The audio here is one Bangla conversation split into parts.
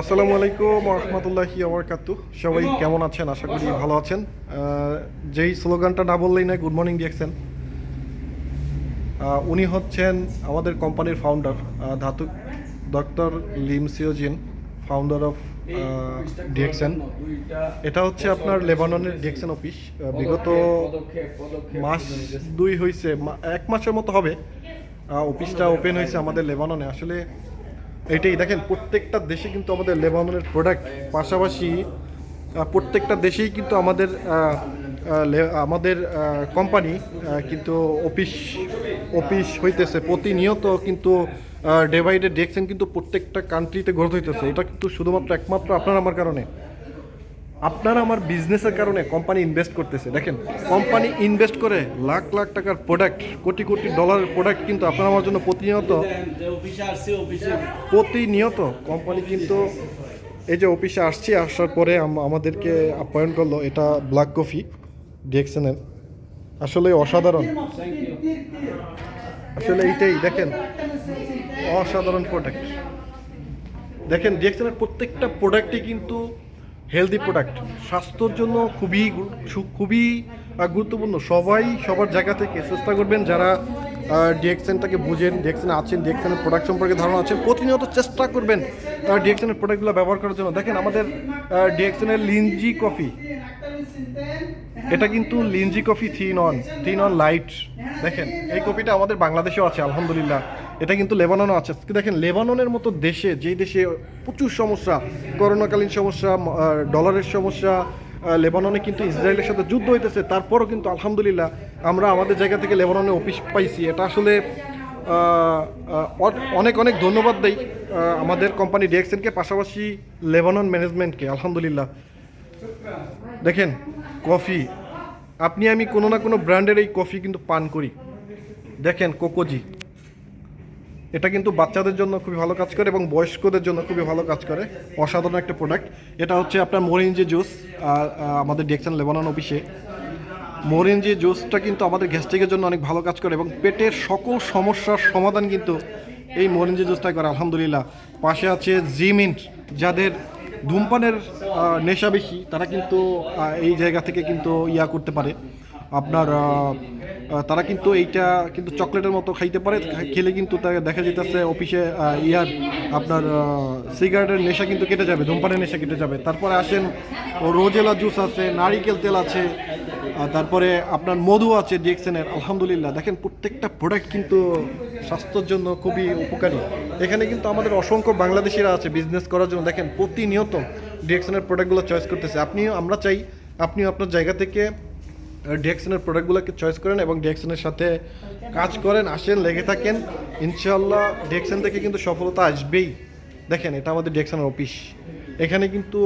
আসসালামু আলাইকুম রহমতুল্লাহি আবরকাতু সবাই কেমন আছেন? আশা করি ভালো আছেন। যেই স্লোগানটা না বললেই না গুড মর্নিং ডিএক্সেন উনি হচ্ছেন আমাদের কোম্পানির ফাউন্ডার ধাতু doctor Lim Siow Jin founder of DXN এটা হচ্ছে আপনার লেবাননের ডিএক্সেন অফিস বিগত মাস দুই হয়েছে এক মাসের মতো হবে। অফিসটা ওপেন হয়েছে আমাদের লেবাননে। আসলে এটাই দেখেন, প্রত্যেকটা দেশে কিন্তু আমাদের লেবাননের প্রোডাক্ট পাশাপাশি প্রত্যেকটা দেশেই কিন্তু আমাদের আমাদের কোম্পানি কিন্তু অফিস অফিস হইতেছে। প্রতিনিয়ত কিন্তু ডে বাই ডে দেখছেন কিন্তু প্রত্যেকটা কান্ট্রিতে গ্রোথ হইতেছে এটা কিন্তু শুধুমাত্র একমাত্র আপনার আমার কারণে। আপনার আমার বিজনেসের কারণে কোম্পানি ইনভেস্ট করতেছে। দেখেন কোম্পানি ইনভেস্ট করে লাখ লাখ টাকার প্রোডাক্ট কোটি কোটি ডলারের প্রোডাক্ট কিন্তু আপনার আমার জন্য প্রতিনিয়ত প্রতিনিয়ত কোম্পানি কিন্তু এই যে অফিসে আসছি, আসার পরে আমাদেরকে আপ্যায়ন করল, এটা ব্ল্যাক কফি ডিএক্সএনের আসলে অসাধারণ। আসলে এইটাই, দেখেন, অসাধারণ প্রোডাক্ট দেখেন ডিএক্সএনের প্রত্যেকটা প্রোডাক্টই কিন্তু হেলদি প্রোডাক্ট স্বাস্থ্যর জন্য খুবই খুবই গুরুত্বপূর্ণ। সবাই সবার জায়গা থেকে চেষ্টা করবেন যারা ডিএক্সএনটাকে বুঝেন, ডিএক্সএন আছেন, ডিএক্সএনের প্রোডাক্ট সম্পর্কে ধারণা আছেন, প্রতিনিয়ত চেষ্টা করবেন ডিএক্সএনের প্রোডাক্টগুলো ব্যবহার করার জন্য। দেখেন আমাদের ডিএক্সএনের লিঞ্জি কফি। এটা কিন্তু Lingzhi coffee three in one three in one light দেখেন, এই কফিটা আমাদের বাংলাদেশেও আছে, আলহামদুলিল্লাহ। এটা কিন্তু লেবাননও আছে। দেখেন, লেবাননের মতো দেশে, যেই দেশে প্রচুর সমস্যা, করোনাকালীন সমস্যা ডলারের সমস্যা লেবাননে কিন্তু ইসরায়েলের সাথে যুদ্ধ হইতেছে, তারপরও কিন্তু আলহামদুলিল্লাহ আমরা আমাদের জায়গা থেকে লেবাননে অফিস পাইছি। এটা আসলে অনেক অনেক ধন্যবাদ দেই আমাদের কোম্পানি ডিএক্সএনকে, পাশাপাশি লেবানন ম্যানেজমেন্টকে, আলহামদুলিল্লাহ। দেখেন, কফি আপনি আমি কোনো না কোনো ব্র্যান্ডের এই কফি কিন্তু পান করি। দেখেন, কোকোজি। এটা কিন্তু বাচ্চাদের জন্য খুবই ভালো কাজ করে এবং বয়স্কদের জন্য খুবই ভালো কাজ করে। অসাধারণ একটা প্রোডাক্ট এটা হচ্ছে আপনার মরিঞ্জি জুস আর আমাদের ডেকসান লেবানন অফিসে। মরিঞ্জি জুসটা কিন্তু আমাদের গ্যাস্ট্রিকের জন্য অনেক ভালো কাজ করে এবং পেটের সকল সমস্যার সমাধান কিন্তু এই মরিঞ্জি জুসটাই করে, আলহামদুলিল্লাহ। পাশে আছে জিমিন্ট, যাদের ধূমপানের নেশা বেশি, তারা কিন্তু এই জায়গা থেকে কিন্তু ইয়া করতে পারে। আপনার তারা কিন্তু এইটা কিন্তু চকলেটের মতো খাইতে পারে খেলে কিন্তু তাকে দেখা যেতেছে অফিসে ইয়ার আপনার সিগারেটের নেশা কিন্তু কেটে যাবে, ধূমপানের নেশা কেটে যাবে। তারপরে আসেন রোজেলা জুস আছে, নারিকেল তেল আছে তারপরে আপনার মধু আছে ডিএক্সেনের আলহামদুলিল্লাহ। দেখেন প্রত্যেকটা প্রোডাক্ট কিন্তু স্বাস্থ্যের জন্য খুবই উপকারী। এখানে কিন্তু আমাদের অসংখ্য বাংলাদেশিরা আছে বিজনেস করার জন্য। দেখেন প্রতিনিয়ত ডিএক্সেনের প্রোডাক্টগুলো চয়েস করতেছে। আপনিও, আমরা চাই আপনিও আপনার জায়গা থেকে ডিএক্সনের প্রোডাক্টগুলোকে চয়েস করেন এবং ডিএক্সনের সাথে কাজ করেন, আসেন, লেগে থাকেন। ইনশাল্লাহ ডিএক্সন থেকে কিন্তু সফলতা আসবেই। দেখেন, এটা আমাদের ডিএক্সনের অফিস এখানে কিন্তু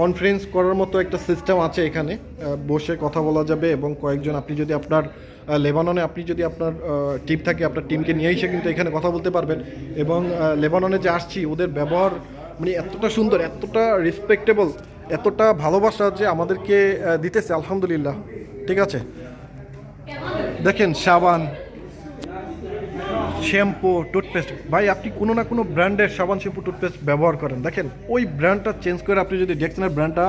কনফারেন্স করার মতো একটা সিস্টেম আছে এখানে। বসে কথা বলা যাবে এবং কয়েকজন আপনি যদি আপনার লেবাননে আপনি যদি আপনার টিম থাকে, আপনার টিমকে নিয়ে এসে কিন্তু এখানে কথা বলতে পারবেন। এবং লেবাননে যে আসছি, ওদের ব্যবহার মানে এতটা সুন্দর, এতটা রেসপেক্টেবল এতটা ভালোবাসা যে আমাদেরকে দিতেছে, আলহামদুলিল্লাহ। ঠিক আছে? দেখেন সাবান শ্যাম্পু টুথপেস্ট ভাই, আপনি কোনো না কোনো ব্র্যান্ডের সাবান শ্যাম্পু টুথপেস্ট ব্যবহার করেন। দেখেন, ওই ব্র্যান্ডটা চেঞ্জ করে আপনি যদি ডেক্সনের ব্র্যান্ডটা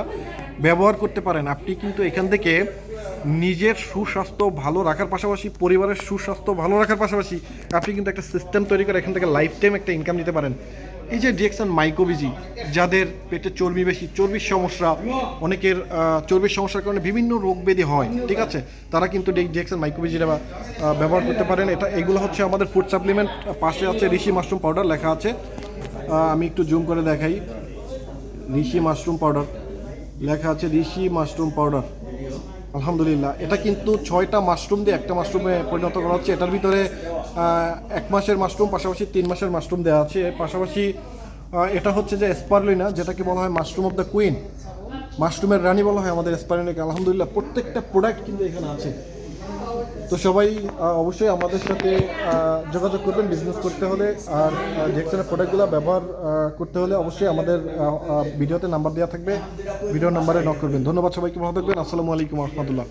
ব্যবহার করতে পারেন, আপনি কিন্তু এখান থেকে নিজের সুস্বাস্থ্য ভালো রাখার পাশাপাশি, পরিবারের সুস্বাস্থ্য ভালো রাখার পাশাপাশি, আপনি কিন্তু একটা সিস্টেম তৈরি করে এখান থেকে লাইফ টাইম একটা ইনকাম নিতে পারেন। এই যে ডিএক্সন মাইক্রোবিজি, যাদের পেটে চর্বি বেশি, চর্বির সমস্যা, অনেকের চর্বির সমস্যার কারণে বিভিন্ন রোগ ব্যাধি হয়, ঠিক আছে? তারা কিন্তু ডিএক্সন মাইক্রোবিজিটা ব্যবহার করতে পারেন। এটা, এগুলো হচ্ছে আমাদের ফুড সাপ্লিমেন্ট পাশে আছে ঋষি মাশরুম পাউডার লেখা আছে। আমি একটু জুম করে দেখাই। ঋষি মাশরুম পাউডার, লেখা আছে ঋষি মাশরুম পাউডার। আলহামদুলিল্লাহ। এটা কিন্তু ছয়টা মাশরুম দিয়ে, একটা মাশরুমে পরিণত করা হচ্ছে। এটার ভিতরে এক মাসের মাশরুম, পাশাপাশি তিন মাসের মাশরুম দেওয়া আছে। পাশাপাশি এটা হচ্ছে যে স্পারলিনা, যেটাকে বলা হয় মাশরুম অফ দ্য কুইন। মাশরুমের রানী বলা হয় আমাদের স্পারলিনাকে। আলহামদুলিল্লাহ, প্রত্যেকটা প্রোডাক্ট কিন্তু এখানে আছে। তো সবাই অবশ্যই আমাদের সাথে যোগাযোগ করবেন বিজনেস করতে হলে। আর ডিএক্সনের প্রোডাক্টগুলো ব্যবহার করতে হলে অবশ্যই আমাদের ভিডিওতে নাম্বার দেওয়া থাকবে। ভিডিও নাম্বারে নক করবেন। ধন্যবাদ সবাইকে, ভালো থাকবেন। আসসালামু আলাইকুম রহমতুল্লাহ।